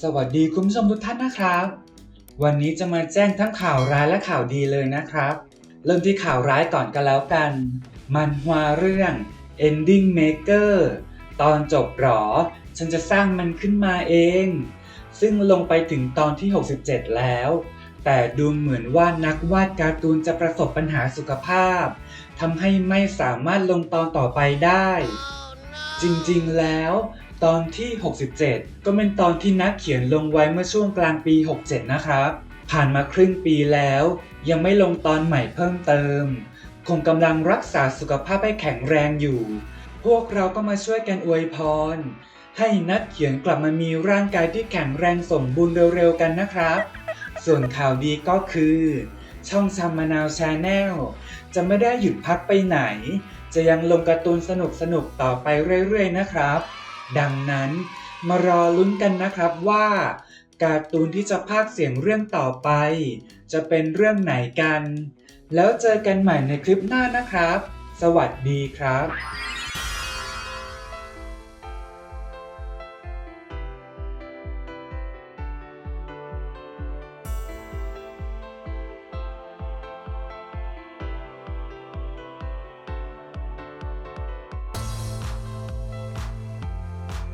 สวัสดีคุณผู้ชมทุกท่านนะครับ วันนี้จะมาแจ้งทั้งข่าวร้ายและข่าวดีเลยนะครับ เริ่มที่ข่าวร้ายก่อนกันแล้วกัน มันฮวาเรื่อง Ending Maker ตอนจบหรอ ฉันจะสร้างมันขึ้นมาเอง ซึ่งลงไปถึงตอนที่ 67 แล้ว แต่ดูเหมือนว่านักวาดการ์ตูนจะประสบปัญหาสุขภาพทำให้ไม่สามารถลงตอนต่อไปได้ จริงๆแล้ว ตอนที่ 67 ก็เป็นตอนที่นักเขียนลงไว้เมื่อช่วงกลางปี 67 นะครับ ผ่านมาครึ่งปีแล้ว ยังไม่ลงตอนใหม่เพิ่มเติม คงกำลังรักษาสุขภาพให้แข็งแรงอยู่ พวกเราก็มาช่วยกันอวยพร ให้นักเขียนกลับมามีร่างกายที่แข็งแรงสมบูรณ์เร็วๆกันนะครับ ส่วนข่าวดีก็คือ ช่องชามานาวชาแนลจะไม่ได้หยุดพักไปไหน จะยังลงการ์ตูนสนุกๆต่อไปเรื่อยๆนะครับ ดังนั้นมารอลุ้นกันนะครับว่าการ์ตูนที่จะพากย์เสียงเรื่องต่อไป จะเป็นเรื่องไหนกัน แล้วเจอกันใหม่ในคลิปหน้านะครับ สวัสดีครับ